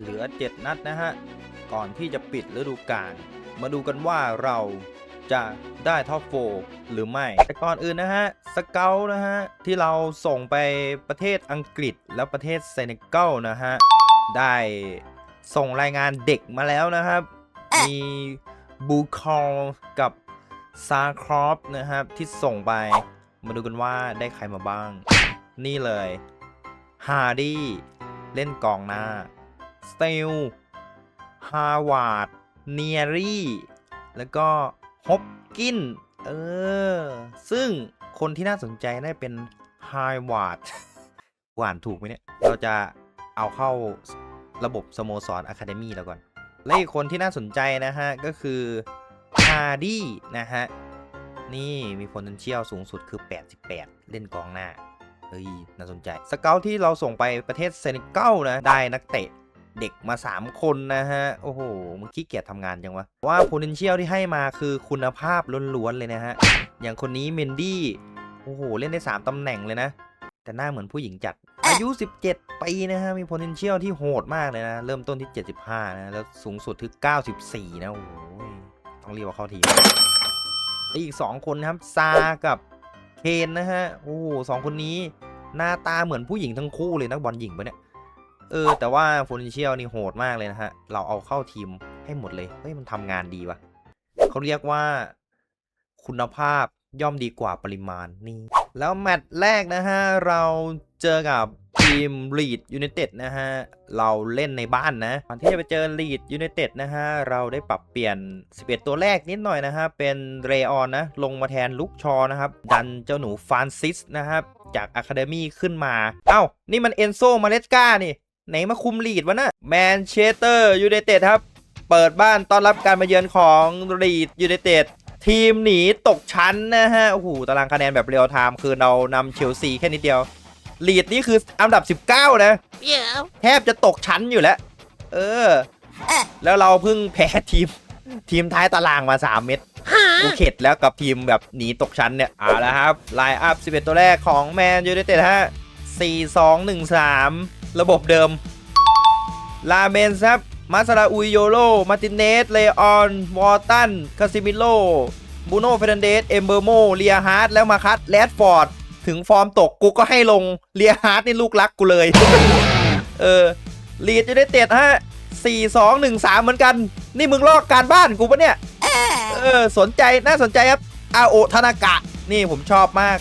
เหลือ 7 นัดนะฮะ ก่อนที่จะปิดฤดูกาลมาดูกันว่าเราจะได้ท็อปโฟหรือไม่ แต่ก่อนอื่นนะฮะ สเกลนะฮะ ที่เราส่งไปประเทศอังกฤษแล้วประเทศเซเนกัลนะฮะ ได้ส่งรายงานเด็กมาแล้วนะครับ มีบูคอลกับซาครอปนะครับ ที่ส่งไป มาดูกันว่าได้ใครมาบ้าง นี่เลยฮาร์ดี้เล่นกองหน้า สเตลฮาวาร์ดเนียรี่แล้วก็ฮอปกินเออ ซึ่งคนที่น่าสนใจน่าจะเป็นฮาวาร์ดหวานถูกไหมเนี่ย เราจะเอาเข้าระบบสโมสรอะคาเดมี่แล้วก่อน และอีกคนที่น่าสนใจนะฮะ ก็คือฮาร์ดี้นะฮะ นี่มี potential สูงสุดคือ 88 เล่นกองหน้า เฮ้ย น่าสนใจ สเกลที่เราส่งไปประเทศเซนิเกัลนะ ได้นักเตะ เด็กมา 3 คนนะฮะ โอ้โหมึงขี้เกียจทำงานจังวะ ว่า potential ที่ให้มาคือคุณภาพล้วนๆเลยนะฮะ อย่างคนนี้เมนดี้โอ้โห เล่นได้ 3ตำแหน่งเลยนะ แต่หน้าเหมือนผู้หญิงจัด อายุ 17 ปีนะฮะ มี potential ที่โหดมากเลยนะ เริ่มต้นที่ 75 นะ แล้วสูงสุดถึง94 นะ โอ้โห ต้องเรียกว่าเข้าทีอีก 2 คนครับ ซา กับเคนนะฮะ โอ้โหสองคนนี้หน้าตาเหมือนผู้หญิงทั้งคู่เลยนักบอลหญิงปะเนี่ย เออ แต่ว่า potential นี่โหดมากเลยนะฮะ เราเอาเข้าทีมให้หมดเลย เฮ้ย มันทำงานดีวะเขาเรียกว่า คุณภาพย่อมดีกว่าปริมาณนี่ แล้วแมตช์แรกนะฮะ เราเจอกับทีม Lead United นะฮะ เราเล่นในบ้านนะก่อนที่จะไปเจอ Lead United นะฮะ เราได้ปรับเปลี่ยน 11 ตัวแรกนิดหน่อยนะฮะ เป็นเรออนนะ ลงมาแทนลุกชอนะครับ ดันเจ้าหนูฟรานซิสนะครับ จากอะคาเดมี่ขึ้นมา เอ้า นี่มันเอนโซมาเลสกานี่ ไหนมาคุมลีดวะนะแมนเชสเตอร์ยูไนเต็ดครับ เปิดบ้านต้อนรับการมาเยือนของลีดยูไนเต็ดทีมหนีตกชั้นนะฮะ โอ้โห ตารางคะแนนแบบเรียลไทม์คือเรานำเชลซีแค่นิดเดียวลีดนี่คืออันดับ 19 นะ Yeah. แทบจะตกชั้นอยู่แล้ว เออ แล้วเราเพิ่งแพ้ทีม ทีมท้ายตารางมา 3 เม็ดกูเข็ดแล้วกับทีมแบบหนีตกชั้นเนี่ย เอาละครับ ไลน์อัพ 11 ตัวแรกของแมนยูไนเต็ดฮะ 4 2 1 3 ระบบเดิม ลาเมนครับ มาซาราอุยโยโรมาติเนส เลออน วอร์ตัน คาซิมิโล บูโน่เฟรนเดส เอมเบอร์โม เลียฮาร์ด แล้วมาคัตแรดฟอร์ด ถึงฟอร์มตกกูก็ให้ลง เลียฮาร์ดนี่ลูกรักกูเลย เออ ลีดจะได้เตะฮะ4 2 1 3เหมือนกัน นี่มึงลอกการบ้านกูปะเนี่ย เออ สนใจ น่าสนใจครับอาโอทานากะ นี่ผมชอบมาก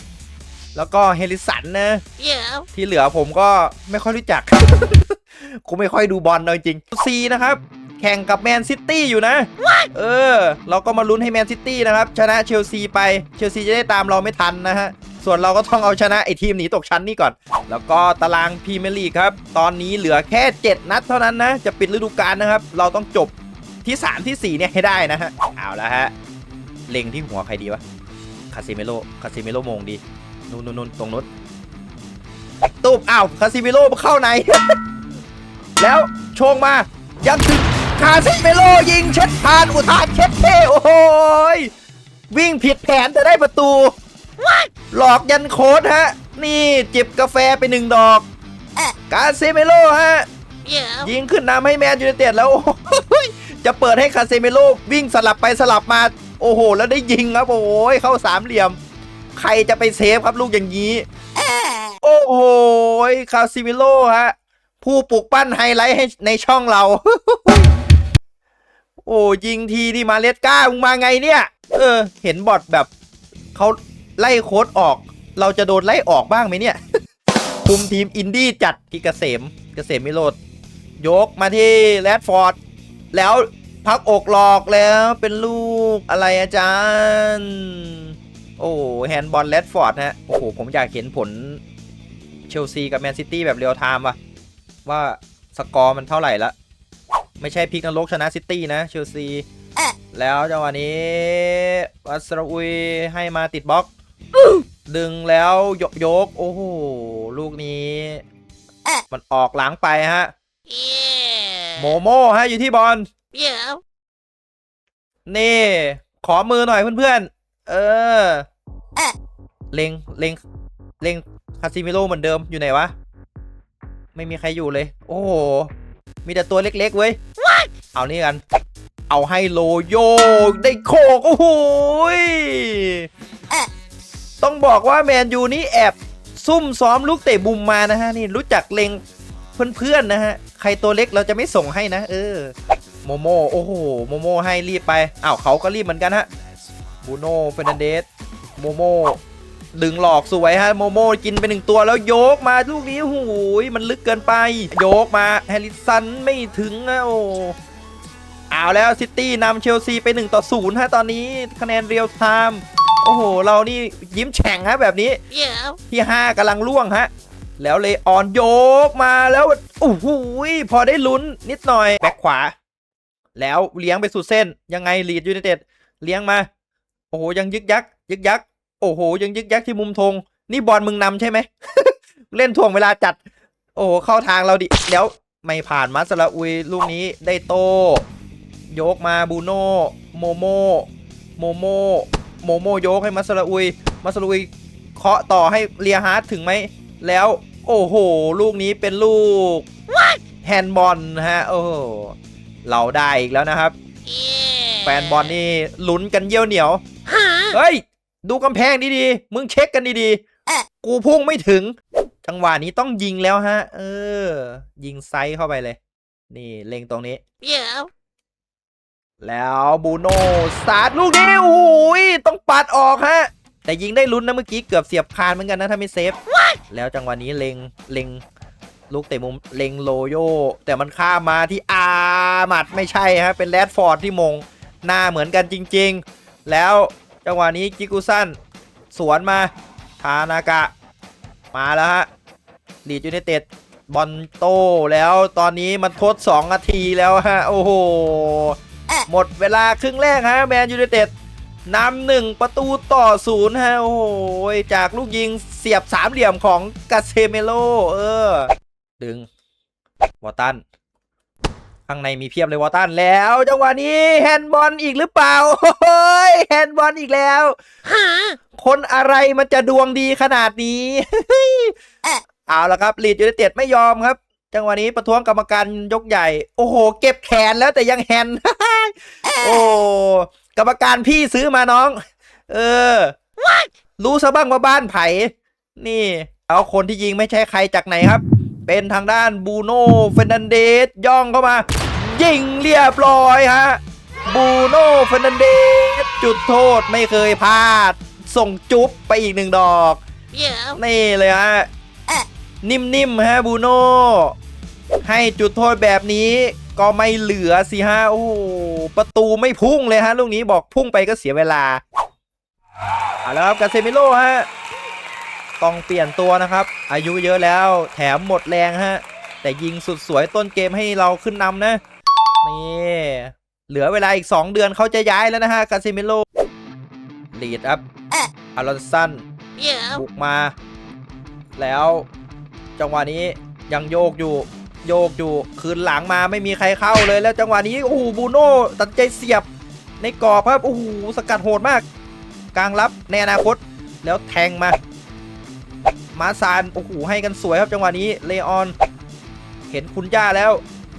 แล้วก็เฮลิสันนะ Yeah. ที่เหลือผมก็ไม่ค่อยรู้จักกูไม่ค่อยดูบอลเลยจริงซีนะครับ แข่งกับแมนซิตี้อยู่นะ เออ เราก็มาลุ้นให้แมนซิตี้นะครับ ชนะเชลซีไป เชลซีจะได้ตามเราไม่ทันนะฮะ ส่วนเราก็ต้องเอาชนะไอทีมหนีตกชั้นนี่ก่อน แล้วก็ตารางพรีเมียร์ลีกครับ ตอนนี้เหลือแค่ 7 นัดเท่านั้นนะ จะปิดฤดูกาลนะครับ เราต้องจบที่ 3 ที่ 4 เนี่ยให้ได้นะฮะ เอาละฮะ เล็งที่หัวใครดีวะ คาซิเมโล คาซิเมโลมงดี นู่นนู่นนู่นตรงนู้นตูบอ้าวคาซิเมโลเข้าใน แล้วโชงมา ยังถึงคาซิเมโลยิงเช็ดผ่านอุทานเช็ดเท่โอ้โหยวิ่งผิดแผนจะได้ประตู หลอกยันโค้ดฮะ นี่จิบกาแฟไปหนึ่งดอกกาซิเมโลฮะ Yeah. ยิงขึ้นนำให้แมนยูไนเต็ดแล้วโอ้โหจะเปิดให้คาเซเมโลวิ่งสลับไปสลับมา โอ้โห แล้วได้ยิงครับ โอ้ยเข้าสามเหลี่ยม ใครจะไปเซฟครับลูกอย่างนี้ โอ้โหคาซิเมโลฮะ ผู้ปลุกปั้นไฮไลท์ให้ในช่องเรา โอ้ยิงทีนี่มาเลสก้ามึงมาไงเนี่ย เออ เห็นบอทแบบเขาไล่โค้ดออก เราจะโดนไล่ออกบ้างไหมเนี่ย คุมทีมอินดี้จัดที่เกษมเกษมมิโรดยกมาที่แรดฟอร์ด แล้วพักอกหลอกแล้วเป็นลูกอะไรอาจารย์ โอ้แฮนด์บอลแรดฟอร์ดฮะ โอ้โห ผมอยากเห็นผลเชลซีกับแมนซิตี้แบบเรียลไทม์ว่ะ ว่าสกอร์มันเท่าไหร่ละ ไม่ใช่พลิกนรกชนะซิตี้นะเชลซีแล้วจังหวะนี้วัสรอุยให้มาติดบล็อก ดึงแล้วยกยก โอ้โห ลูกนี้ มันออกหลังไปฮะโม Yeah. โมฮะอยู่ที่บอล Yeah. นี่ ขอมือหน่อยเพื่อนๆ เออเล็งเล็งเล็งคาซิมิโลเหมือนเดิมอยู่ไหนวะ ไม่มีใครอยู่เลย โอ้โห มีแต่ตัวเล็กๆเว้ย เอานี่กัน เอาให้โลโยได้โคกโอ้โหต้องบอกว่าแมนยูนี่แอบซุ่มซ้อมลูกเตะบุมมานะฮะ นี่รู้จักเลงเพื่อนๆนะฮะ ใครตัวเล็กเราจะไม่ส่งให้นะ เออ โมโมโอ้โห โมโมให้รีบไปอ้าวเขาก็รีบเหมือนกันฮะ บูโน่เฟรนันเดสโมโมดึงหลอกสวยฮะโมโมกินไปหนึ่งตัวแล้วโยกมาลูกนี้หูยมันลึกเกินไป โยกมาแฮร์ริสันไม่ถึงนะโอ้เอาแล้วซิตี้นำเชลซีไป1ต่อ0ฮะตอนนี้คะแนนเรียลไทม์โอ้โห เรานี่ยิ้มแฉ่งฮะแบบนี้ Yeah. ที่ 5กำลังล่วงฮะ แล้วเลออนโยกมาแล้วโอ้โหยพอได้ลุ้นนิดหน่อย แบ็คขวา แล้วเลี้ยงไปสุดเส้นยังไงลีดยูไนเต็ดเลี้ยงมา โอ้โหยังยึกยักยึกยักโอ้โหยังยึกยักที่มุมธงนี่บอลมึงนำใช่ไหมเล่นถ่วงเวลาจัด โอ้โหเข้าทางเราดิแล้วไม่ผ่านมาสละอุยลูกนี้ได้โตโยกมาบูโน่โมโมโมโมโมโมโยกให้มาสละอุยมาสลุยเคาะต่อให้เลียฮาร์ดถึงไหมแล้วโอ้โห ลูกนี้เป็นลูกแฮนด์บอลนะฮะโอ้โหเราได้อีกแล้วนะครับ Yeah. แฟนบอลนี่ลุ้นกันเยี่ยวเหนียว Huh? เฮ้ย ดูกำแพงดีๆ มึงเช็คกันดีๆ กูพุ่งไม่ถึง จังหวะนี้ต้องยิงแล้วฮะ เออ ยิงไซส์เข้าไปเลย นี่เล็งตรงนี้ Yeah. แล้วบูโน่สตาร์ทลูกนี้โอ้โหยต้องปัดออกฮะ แต่ยิงได้ลุ้นนะเมื่อกี้เกือบเสียบคานเหมือนกันนะถ้าไม่เซฟ แล้วจังหวะนี้เล็งเล็งลูกเตะมุมเล็งโลโยแต่มันข้ามมาที่อาหมัดไม่ใช่ฮะเป็นแรดฟอร์ดที่มง หน้าเหมือนกันจริง ๆ แล้วจังหวะนี้กิกุซันสวนมาทานากะ มาแล้วฮะลีดยูไนเต็ดบอลโตแล้วตอนนี้มันทด 2 นาทีแล้วฮะ โอ้โห หมดเวลาครึ่งแรกฮะ แมนยูไนเต็ดนำหนึ่งประตูต่อศูนย์ฮะ โอ้โห จากลูกยิงเสียบสามเหลี่ยมของกาเซเมโล เออ ดึงวอตัน ข้างในมีเพียบเลยวอตันแล้วจังหวะนี้แฮนด์บอลอีกหรือเปล่าโอ้ยแฮนด์บอลอีกแล้ว Huh? คนอะไรมันจะดวงดีขนาดนี้เอาละครับลีดยูไนเต็ดไม่ยอมครับ จังหวะนี้ประท้วงกรรมการยกใหญ่ โอ้โห เก็บแขนแล้วแต่ยังแฮนด์โอ้กรรมการพี่ซื้อมาน้อง เออ รู้ซะบ้างว่าบ้านไผ่นี่ เอาคนที่ยิงไม่ใช่ใครจากไหนครับ เป็นทางด้านบูโน่เฟรนันเดสย่องเข้ามา ยิงเรียบร้อยฮะบูโน่เฟรนันเดสจุดโทษไม่เคยพลาด ส่งจุ๊บไปอีกหนึ่งดอก Yeah. นี่เลยฮะ นิ่มๆฮะบูโน่ให้จุดโทษแบบนี้ก็ไม่เหลือสิฮะโอ้โหประตูไม่พุ่งเลยฮะลูกนี้บอกพุ่งไปก็เสียเวลาเอาแล้วครับกาเซมิโลฮะ ต้องเปลี่ยนตัวนะครับ อายุเยอะแล้วแถมหมดแรงฮะ แต่ยิงสุดสวยต้นเกมให้เราขึ้นนำนะ นี่เหลือเวลาอีก 2 เดือนเขาจะย้ายแล้วนะฮะ กาเซมิโลลีดอัพอารอนสันบุกมา แล้วจังหวะนี้ยังโยกอยู่โยกอยู่คืนหลังมาไม่มีใครเข้าเลยแล้วจังหวะนี้โอ้โหบูโน่ตัดใจเสียบในกรอบครับโอ้โหสกัดโหดมาก กลางรับในอนาคต แล้วแทงมา มาซานโอ้โหให้กันสวยครับจังหวะนี้เลออน เห็นคุณย่าแล้ว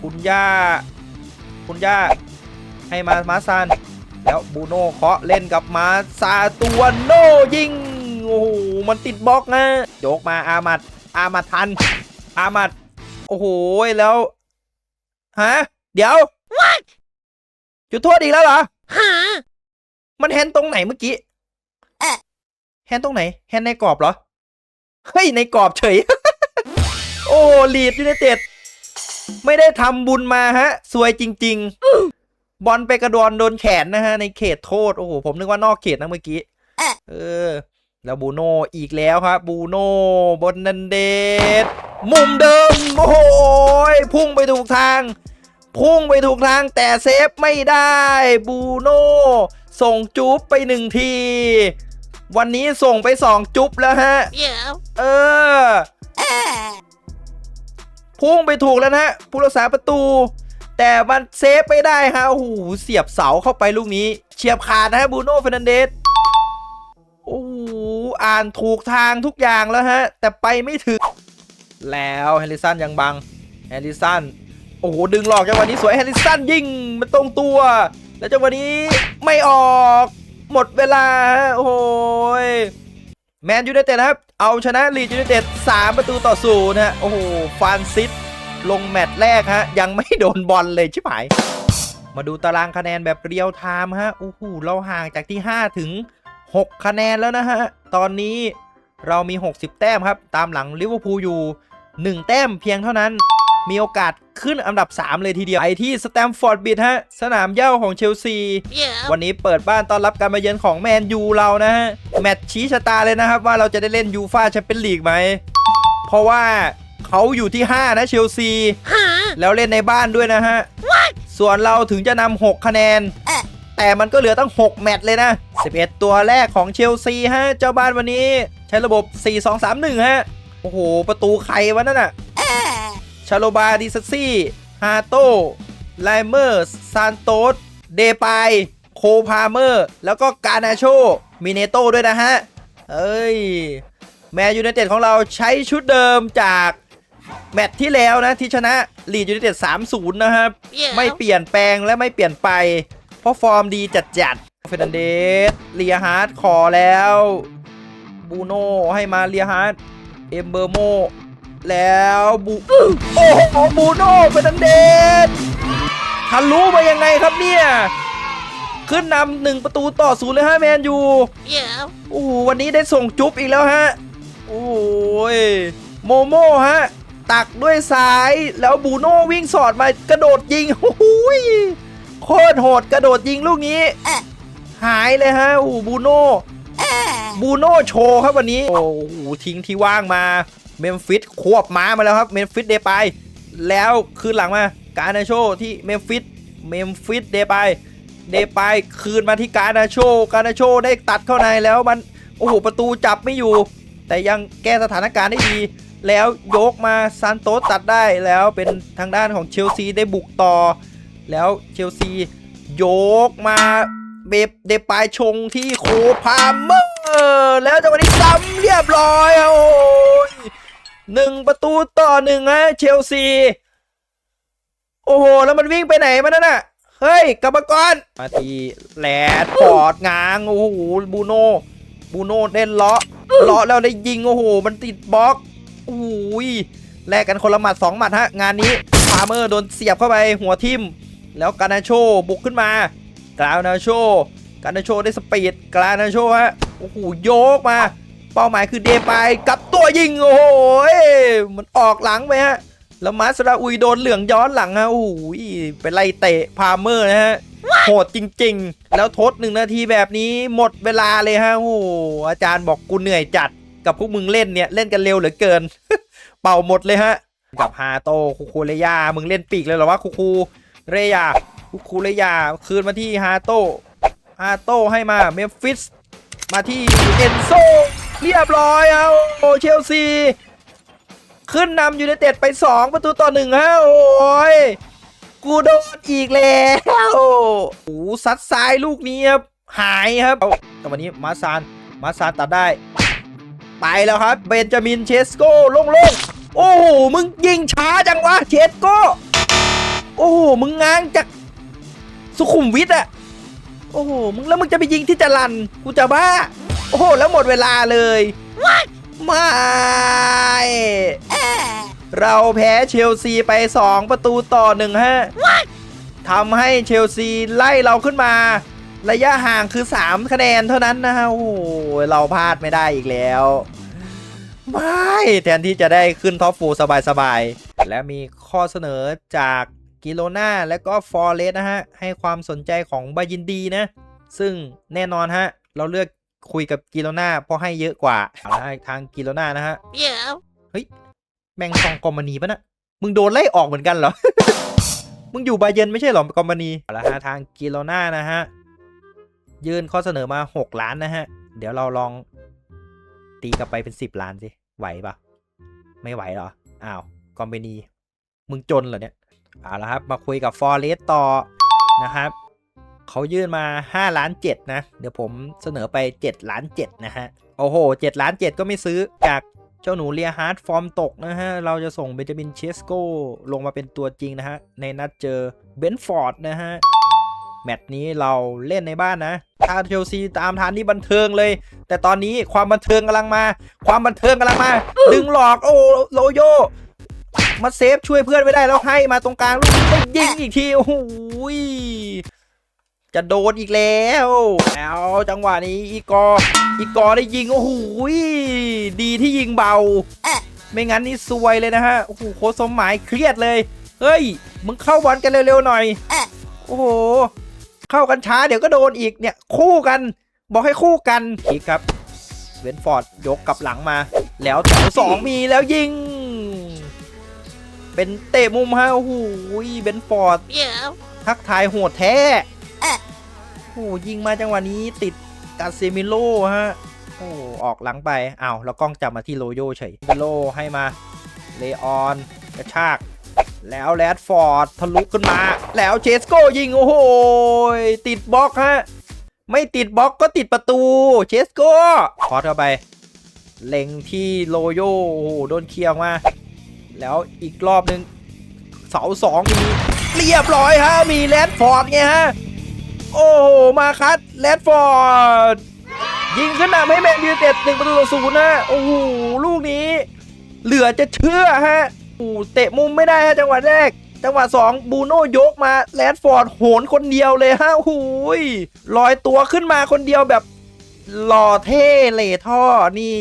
คุณย่า คุณย่า ให้มามาซานแล้วบูโน่เคาะเล่นกับมาซาตัวโนยิงโอ้โหมันติดบล็อกนะโยกมาอามัดอามัดทัน อามัดโอ้โหแล้วฮะเดี๋ยวจุดโทษอีกแล้วเหรอ Huh? มันแฮนด์ตรงไหนเมื่อกี้แฮนด์ตรงไหน แฮนด์ในกรอบเหรอ เฮ้ย ในกรอบเฉย โอ้ลีดยูไนเต็ดไม่ได้ทำบุญมาฮะ สวยจริง ๆ บอลไปกระดอนโดนแขนนะฮะ ในเขตโทษ โอ้โห ผมนึกว่านอกเขตนะเมื่อกี้ เออ แล้วบูโน่อีกแล้วครับ บูโน่บนนันเดตมุมเดิม โอ้โหยพุ่งไปถูกทาง พุ่งไปถูกทางแต่เซฟไม่ได้ บูโน่ส่งจุ๊บไปหนึ่งที วันนี้ส่งไปสองจุ๊บแล้วฮะ Yeah. เออ พุ่งไปถูกแล้วนะฮะผู้รักษาประตู แต่มันเซฟไม่ได้ฮะโอ้โหเสียบเสาเข้าไปลูกนี้ เฉียบขาดนะฮะบูโน่เฟรนันเดสโอ้โหอ่านถูกทางทุกอย่างแล้วฮะ แต่ไปไม่ถึง แล้วแฮร์ริสันยังบังแฮร์ริสันโอ้โหดึงหลอกจังหวะนี้สวยแฮร์ริสันยิงมันตรงตัว แล้วจังหวะนี้ไม่ออก หมดเวลาโอ้ยแมนยูไนเต็ดนะครับ เอาชนะลีดยูไนเต็ด3ประตูต่อศูนย์ฮะโอ้โหฟานซิสลงแมตช์แรกฮะ ยังไม่โดนบอลเลยชิบหาย มาดูตารางคะแนนแบบเรียลไทม์ฮะโอ้โหเราห่างจากที่ 5 ถึง 6 คะแนนแล้วนะฮะ ตอนนี้เรามี 60 แต้มครับ ตามหลังลิเวอร์พูลอยู่ 1 แต้มเพียงเท่านั้นมีโอกาส ขึ้นอันดับ 3 เลยทีเดียว ไปที่สแตมฟอร์ดบิดฮะ สนามเหย้าของเชลซี Yeah. วันนี้เปิดบ้านต้อนรับการมาเยือนของแมนยูเรานะฮะ แมตช์ชี้ชะตาเลยนะครับ ว่าเราจะได้เล่นยูฟาแชมเปี้ยนลีกไหม เพราะว่าเขาอยู่ที่ 5 นะเชลซี Huh? แล้วเล่นในบ้านด้วยนะฮะ ส่วนเราถึงจะนำ6คะแนนเอ๊ะแต่มันก็เหลือตั้ง 6 แมตช์เลยนะ 11 ตัวแรกของเชลซีฮะ เจ้าบ้านวันนี้ ใช้ระบบ 4-2-3-1 ฮะ โอ้โห ประตูใครวะนั่นน่ะ ชาโลบาดิซัสซี่ ฮาโตไลเมอร์ ซานโตส เดปาย โคพาเมอร์ แล้วก็กานาโช มิเนโต้ด้วยนะฮะ เอ้ย แมนยูไนเต็ดของเราใช้ชุดเดิมจากแมตช์ที่แล้วนะ ที่ชนะลีดยูไนเต็ด3-0 นะครับ Yeah. ไม่เปลี่ยนแปลงและไม่เปลี่ยนไป เพราะฟอร์มดีจัดจัดๆเฟรนันเดสเลียฮาร์ดขอแล้ว บูโน่ให้มาเลียฮาร์ดเอมเบอร์โม แล้วบูโอ้โหบูโน่เฟรนันเดสทะลุมายังไงครับเนี่ย ขึ้นนำหนึ่งประตูต่อศูนย์เลยฮะแมนยู Yeah. โอ้โหวันนี้ได้ส่งจุ๊บอีกแล้วฮะ โอ้ยโมโมฮะ ตักด้วยซ้ายแล้วบูโน่วิ่งสอดมากระโดดยิงโอ้โหยโคตรโหดกระโดดยิงลูกนี้ หายเลยฮะโอ้โหบูโน่บูโน่โชว์ครับวันนี้ โอ้โหทิ้งที่ว่างมา เมมฟิสควบม้ามาแล้วครับเมมฟิสเดไปแล้วคืนหลังมาการนาโชที่เมมฟิสเมมฟิสเดไปเดไปคืนมาที่การนาโชการนาโชได้ตัดเข้าในแล้วมันโอ้โหประตูจับไม่อยู่ แต่ยังแก้สถานการณ์ได้ดี แล้วยกมาซานโตสตัดได้แล้วเป็นทางด้านของเชลซีได้บุกต่อ แล้วเชลซียกมาเบบเดปายชงที่โคพามเมอร์แล้วจังหวะนี้ซ้ำเรียบร้อยโอ้ย หนึ่งประตูต่อหนึ่งฮะเชลซี โอ้โห แล้วมันวิ่งไปไหนมันนั่นน่ะ เฮ้ยกรรมกรมาทีแหลดปอดงางโอ้โหบูโนบูโนเล่นเลาะเลาะแล้วได้ยิงโอ้โห มันติดบล็อกโอ้ยแลกกันคนละหมัดสองหมัดฮะ งานนี้พาเมอร์โดนเสียบเข้าไปหัวทิม แล้วกานาโชบุกขึ้นมากรานาโชกานาโชได้สปีดกรานาโชฮะโอ้โหโยกมา เป้าหมายคือเดปกับตัวยิงโอ้โหมันออกหลังไปฮะแล้วมาสราอุยโดนเหลืองย้อนหลังฮะโอ้โหไปไล่เตะพาเมอร์นะฮะโหดจริง ๆ แล้วทดหนึ่งนาทีแบบนี้หมดเวลาเลยฮะโอ้อาจารย์บอกกูเหนื่อยจัดกับพวกมึงเล่นเนี่ยเล่นกันเร็วเหลือเกิน เป่าหมดเลยฮะ กับฮาโตคูคูเรยามึงเล่นปีกเลยเหรอวะคูคูเรยาคูคูเรยาคืนมาที่ฮาโตฮาโตให้มาเมมฟิส มาที่เอนโซเรียบร้อยเอาโอเชลซี ขึ้นนำยูไนเต็ดไป 2 ประตูต่อหนึ่งฮะโอ้ยกูโดนอีกแล้วโอ้โหซัดซ้ายลูกนี้ครับ หายครับแต่วันนี้มาซานมาซานตัดได้ ไปแล้วครับ เบนจามินเชสโก้โล่งๆโอ้โห มึงยิงช้าจังวะเชสโก้ โอ้โห มึงง้างจากสุขุมวิทอะ โอ้โหมึงแล้วมึงจะไปยิงที่จรันกูจะบ้า โอ้โห แล้วหมดเวลาเลยไม่เราแพ้เชลซีไป 2 ประตูต่อหนึ่งฮะทำให้เชลซีไล่เราขึ้นมา ระยะห่างคือ 3 คะแนนเท่านั้นนะฮะโอ้โหเราพลาดไม่ได้อีกแล้ว ไม่ แทนที่จะได้ขึ้นท็อปโฟร์สบายๆ และมีข้อเสนอจาก กิโลนาและก็ฟอร์เรสนะฮะ ให้ความสนใจของบายินดีนะ ซึ่งแน่นอนฮะ เราเลือกคุยกับกิโลนาเพราะให้เยอะกว่าเอาละทางกิโลนานะฮะ Yeah. แมงซองกอมมานีปะนะมึงโดนไล่ออกเหมือนกันเหรอ มึงอยู่บาเยร์นไม่ใช่เหรอกอมมานีเอาละฮะทางกิโลนานะฮะ ยื่นข้อเสนอมา 6 ล้านนะฮะ เดี๋ยวเราลองตีกลับไปเป็น 10 ล้านสิ ไหวปะไม่ไหวเหรอ อ้าว กอมมานี มึงจนเหรอเนี่ย เอาละครับ มาคุยกับฟอร์เรสต่อนะครับเขายื่นมา5ล้าน7นะ เดี๋ยวผมเสนอไป7ล้าน7นะฮะ โอ้โห7ล้าน7ก็ไม่ซื้อจากเจ้าหนูเลียฮาร์ดฟอร์มตกนะฮะ เราจะส่งเบนจามินเชสโกลงมาเป็นตัวจริงนะฮะ ในนัดเจอเบนฟอร์ดนะฮะ แมตช์นี้เราเล่นในบ้านนะถ้าเชลซีตามทันนี่บันเทิงเลย แต่ตอนนี้ความบันเทิงกำลังมา ความบันเทิงกำลังมา ดึงหลอกโอ้โลโย มาเซฟช่วยเพื่อนไม่ได้แล้วให้มาตรงกลางลูกนี้ก็ยิงอีกทีโอ้โหจะโดนอีกแล้ว แล้วจังหวะนี้อีกอ อีกอได้ยิงโอ้โหดีที่ยิงเบา ไม่งั้นนี่ซวยเลยนะฮะโอ้โหโคชสมหมายเครียดเลย เฮ้ย มึงเข้าบอลกันเร็วๆหน่อยโอ้โห เข้ากันช้าเดี๋ยวก็โดนอีกเนี่ย คู่กัน บอกให้คู่กันคิกครับ เวนฟอร์ดยกกลับหลังมา แล้วแถวสองมีแล้วยิง เป็นเตะมุมฮะโอ้โหเบนฟอร์ด Yeah. ทักทายโหดแท้โอ้โหยิงมาจังหวะนี้ติดกาเซมิโลฮะโอ้โหออกหลังไปอ้าวแล้วกล้องจับมาที่โลโยเฉยเบโลให้มาเลออนกระชาก แล้วแรดฟอร์ดทะลุขึ้นมา แล้วเชสโกยิง โอ้โหติดบล็อกฮะ ไม่ติดบล็อกก็ติดประตู เชสโกคอสเข้าไป เล็งที่โลโยโอ้โหโดนเคลียร์ออกมา แล้วอีกรอบหนึ่งเสาสองมีเรียบร้อยฮะ มีแรดฟอร์ดไงฮะ โอ้โห มาคัดแรดฟอร์ด ยิงขึ้นนำให้แมนยูเต็ดหนึ่งประตูต่อศูนย์นะโอ้โห ลูกนี้ เหลือจะเชื่อฮะโอ้เตะมุมไม่ได้ฮะจังหวะแรก จังหวะสองบูโน่ยกมาแรดฟอร์ดโหนคนเดียวเลยฮะโอ้โหยลอยตัวขึ้นมาคนเดียวแบบหล่อเท่เหล่ท่อนี่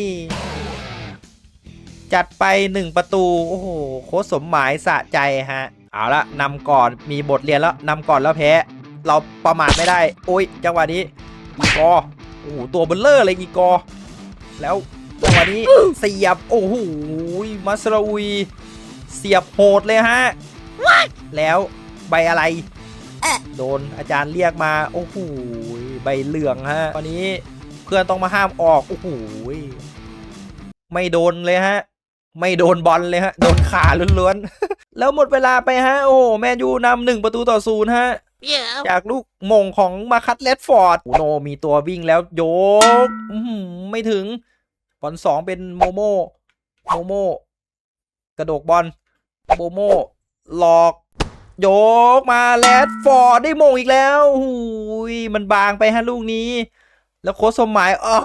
จัดไปหนึ่งประตู โอ้โห โค้ชสมหมายสะใจฮะ เอาละนำก่อนมีบทเรียนแล้วนำก่อนแล้วแพ้ เราประมาทไม่ได้ โอ้ย จังหวะนี้อีกอโอ้โหตัวเบลเลอร์เลยอีกอ แล้วจังหวะนี้เสียบ โอ้โหมัสราวีเสียบโหดเลยฮะ แล้วใบอะไร โดนอาจารย์เรียกมา โอ้โห ใบเหลืองฮะ ตอนนี้เพื่อนต้องมาห้ามออก โอ้โห ไม่โดนเลยฮะ ไม่โดนบอลเลยฮะ โดนขาล้วนๆ แล้วหมดเวลาไปฮะ โอ้โห แมนยูนำหนึ่งประตูต่อศูนย์ฮะ Yeah. จากลูกมงของมาคัตเลดฟอร์ดอูโนมีตัววิ่งแล้วโยกอื้อหือไม่ถึง บอลสองเป็นโมโมโมโมกระโดกบอลโมโมหลอกโยกมาแลดฟอร์ดได้มงอีกแล้วหูยมันบางไปฮะลูกนี้ แล้วโค้ชสมหมายอ้อ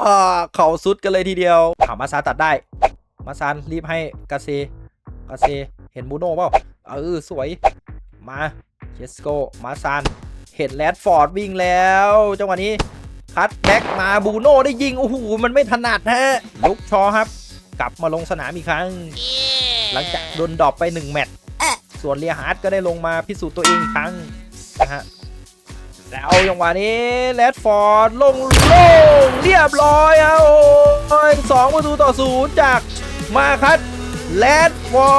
เข่าสุดกันเลยทีเดียวถามมาซาตัดได้ มาซานรีบให้กาเซกาเซเห็นบูโน่เปล่าเออสวยมาเชสโกมาซานเห็นแรดฟอร์ดวิ่งแล้วจังหวะนี้ คัดแบ็กมาบูโน่ได้ยิง โอ้โห มันไม่ถนัดฮะลุกชอครับ กลับมาลงสนามอีกครั้ง หลังจากโดนดรอปไป 1 แมตช์ส่วนเลียฮาร์ดก็ได้ลงมาพิสูจน์ตัวเองอีกครั้งนะฮะแล้วจังหวะนี้แรดฟอร์ดลงโล่งเรียบร้อยอะโอ้ยสองประตูต่อศูนย์จาก มาคัดแรดฟอ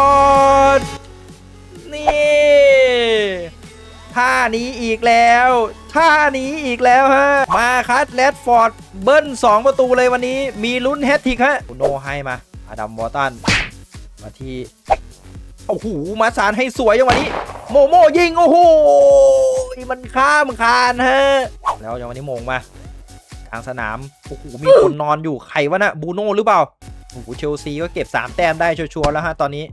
ร์ดนี่ท่านี้อีกแล้วท่านี้อีกแล้วฮะ มาคัดแรดฟอร์ดเบิ้ล2 ประตูเลยวันนี้ มีลุ้นแฮตทิกฮะโนให้มา อดัมวอตัน มาที่โอ้โหมาสารให้สวยจังวะนี้ โมโมยิง โอ้โหมันข้ามคานฮะ แล้วจังวะนี้โมงมา กลางสนาม โอ้โหมีคนนอนอยู่ใครวะนะบูโน่หรือเปล่า โอ้โหเชลซีก็เก็บ 3 แต้มได้ชัวร์แล้วฮะตอนนี้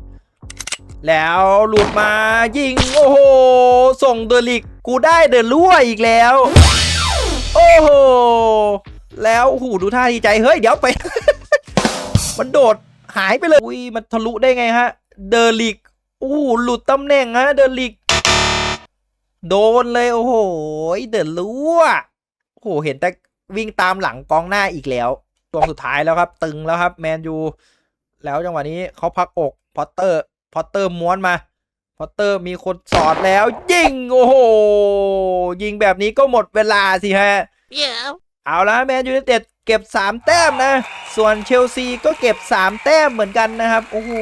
แล้วหลุดมายิง โอ้โห ส่งเดลิก กูได้เดอรั่วอีกแล้ว โอ้โห แล้วโอ้โหดูท่าดีใจ เฮ้ย เดี๋ยวไป มันโดดหายไปเลยอุ้ยมันทะลุได้ไงฮะ เดลิกโอ้โหหลุดตำแหน่งฮะเดลิก โดนเลยโอ้โหเดอรั่วโอ้โหเห็นแต่วิ่งตามหลังกองหน้าอีกแล้ว ช่วงสุดท้ายแล้วครับ ตึงแล้วครับแมนยูแล้วจังหวะนี้เขาพักอกพอตเตอร์พอตเตอร์ม้วนมาพอตเตอร์มีคนสอดแล้วยิงโอ้โหยิงแบบนี้ก็หมดเวลาสิฮะ Yeah. เอาละแมนยูไนเต็ดเก็บ 3 แต้มนะ ส่วนเชลซีก็เก็บ 3 แต้มเหมือนกันนะครับ โอ้โห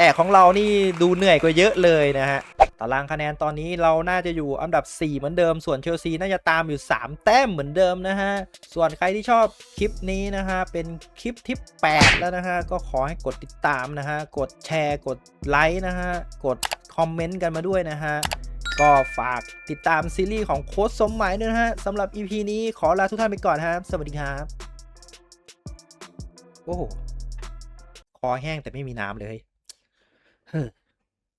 แต่ของเรานี่ดูเหนื่อยกว่าเยอะเลยนะฮะตารางคะแนนตอนนี้เราน่าจะอยู่อันดับ 4 เหมือนเดิม ส่วนเชลซีน่าจะตามอยู่ 3 แต้มเหมือนเดิมนะฮะ ส่วนใครที่ชอบคลิปนี้นะฮะ เป็นคลิปที่ 8 แล้วนะฮะ ก็ขอให้กดติดตามนะฮะ กดแชร์ กดไลค์นะฮะ กดคอมเมนต์กันมาด้วยนะฮะ ก็ฝากติดตามซีรีส์ของโค้ชสมหมายด้วยนะฮะสำหรับ EP นี้ขอลาทุกท่านไปก่อนครับ สวัสดีครับ โอ้โหคอแห้งแต่ไม่มีน้ำเลย Huh.